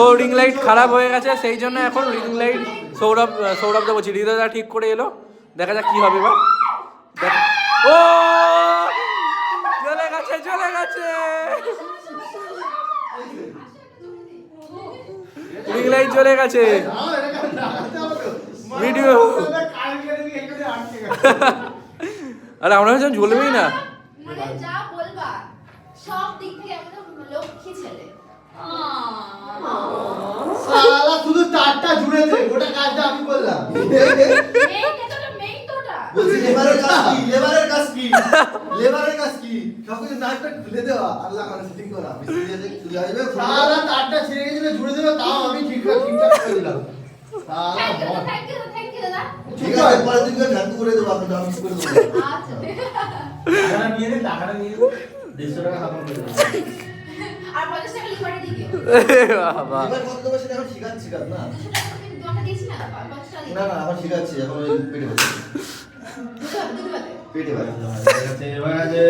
তো ring light খারাপ হয়ে গেছে সেই জন্য এখন রিং লাইট সৌরভ সৌরভ দা বলছি হৃদয়দা ঠিক করে এলো। দেখা যাক কি হবে এবার। দেখ- ও! চলে গেছে চলে গেছে। রিং লাইট চলে গেছে। ভিডিও আরে আমরা ভেবেছিলাম জ্বলবেই না। মানে যা বলবা সব দিক থেকে একদম লক্ষ্মী ছেলে। শুধু তারটা জুড়েছে গোটা কাজটা আমি করলাম। লেবারের কাজ কি? লেবারের কাজ কি? লেবারের কাজ কি? সবকিছু নাটটা খুলে দেওয়া। আর লাগানো সেটিং করা। মিস্ত্রি এসে খুলে আসবে। শালা তারটা ছিঁড়ে গেছিল জুড়ে দেবে তাও আমি ঠিকঠাক ঠিকঠাক করে দিলাম। শালা বল। ঠিক আছে পরের দিন করে ঢাকু করে দেবো আপনি দাম করে দেবো। আচ্ছা। টাকাটা নিয়ে নিন টাকাটা নিয়ে দেড়শো টাকা হাতে করে দেবো। আর পঞ্চাশ টাকা লিভারে দিয়ে দিও। বাবা এবার কত দেবো সেটা এখন কাজ না? না না না এখন শিখাচ্ছি এখন পেটে এবার আছে